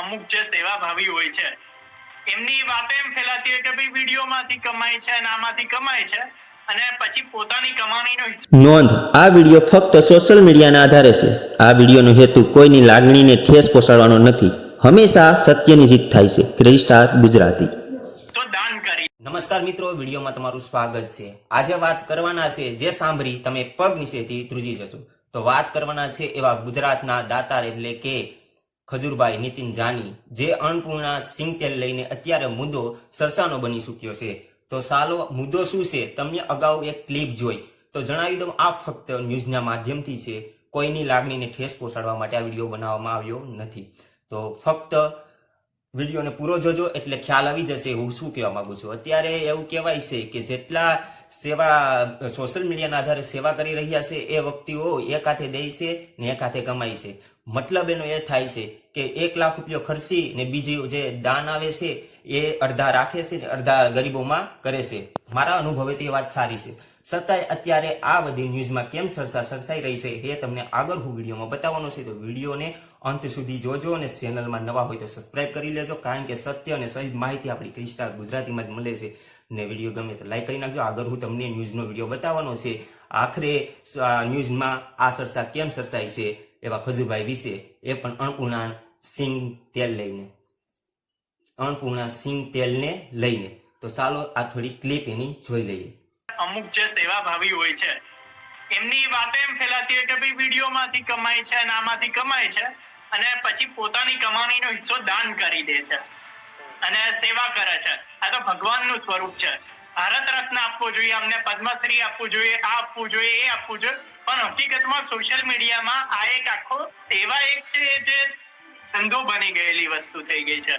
અમુક જે સેવાભાવી હોય છે એમની વાત એમ ફેલાતી હોય કે ભાઈ વિડીયોમાંથી કમાય છે અને આમાંથી કમાય છે અને પછી પોતાની કમાણીનો નોંધ આ વીડિયો ફક્ત સોશિયલ મીડિયાના આધારે છે. આ વિડીયોનો હેતુ કોઈની લાગણીને ઠેસ પહોંચાડવાનો નથી. હંમેશા સત્યની જીત થાય છે. ક્રેડિસ્ટાર ગુજરાતી. દાન કરી. નમસ્કાર મિત્રો વિડીયોમાં તમારું સ્વાગત છે. આજે વાત કરવાના છે જે સાંભળી તમે પગ નીચેથી ધ્રુજી જશો. તો વાત કરવાના છે એવા ગુજરાતના દાતાર એટલે કે ખજૂરભાઈ, નીતિન જાની, જે અન્નપૂર્ણા સિંગ તેલ લઈને અત્યારે મુદ્દો સરસાનો બની ચૂક્યો છે. તો સાલો, મુદ્દો શું છે? તમને અગાઉ એક ક્લિપ જોઈ. તો જણાવી દઉં, આ ફક્ત ન્યૂઝના માધ્યમથી છે. કોઈની લાગણીને ઠેસ પહોંચાડવા માટે આ વીડિયો બનાવવામાં આવ્યો નથી. તો ફક્ત વિડીયોને પૂરો જોજો એટલે ખ્યાલ આવી જશે હું શું કહેવા માંગુ છું. અત્યારે એવું કહેવાય છે કે જેટલા સેવા સોશિયલ મીડિયાના આધારે સેવા કરી રહ્યા છે, એ વ્યક્તિઓ એક હાથે દે છે ને એક હાથે કમાય છે. મતલબ એનો એ થાય છે કે એક લાખ રૂપિયો ખર્ચી ને બીજી જે દાન આવે છે, એ અડધા રાખે છે ને અડધા ગરીબોમાં કરે છે. મારા અનુભવે તે વાત સારી છે. છતાંય અત્યારે આ બધી ન્યૂઝમાં કેમ સરસા સરસાઈ રહી છે એ તમને આગળ હું વિડીયોમાં બતાવવાનો છે. તો વિડીયોને અંત સુધી જોજો અને ચેનલમાં નવા હોય તો સબસ્ક્રાઇબ કરી લેજો, કારણ કે સત્ય અને સહિત માહિતી આપણી ક્રિસ્ટાર ગુજરાતીમાં જ મળે છે. ને વીડિયો ગમે તો લાઈક કરી નાખજો. આગળ હું તમને ન્યૂઝનો વીડિયો બતાવવાનો છે. આખરે ન્યૂઝમાં આ સરસા કેમ સરસાય છે એવા ખજુભાઈ વિશે એ પણ અણપૂર્ણા સિંગ તેલ લઈને. અણપૂર્ણા સિંગ તેલને લઈને. તો ચાલો આ થોડી ક્લિપ એની જોઈ લઈએ. અમુક જે સેવાભાવી હોય છે, એમની વાત એમ ફેલાતી હોય કે ભાઈ વિડીયોમાંથી કમાય છે અને આમાંથી કમાય છે અને પછી પોતાની કમાણીનો હિસ્સો દાન કરી દે છે અને સેવા કરે છે. આ તો ભગવાનનું સ્વરૂપ છે. ભારત રત્ન આપવો જોઈએ, અમને પદ્મશ્રી આપવું જોઈએ, આ આપવું જોઈએ, એ આપવું જોઈએ, પણ હકીકતમાં સોશિયલ મીડિયામાં આ એક આખો સેવા એક છે જે ધંધો બની ગયેલી વસ્તુ થઈ ગઈ છે.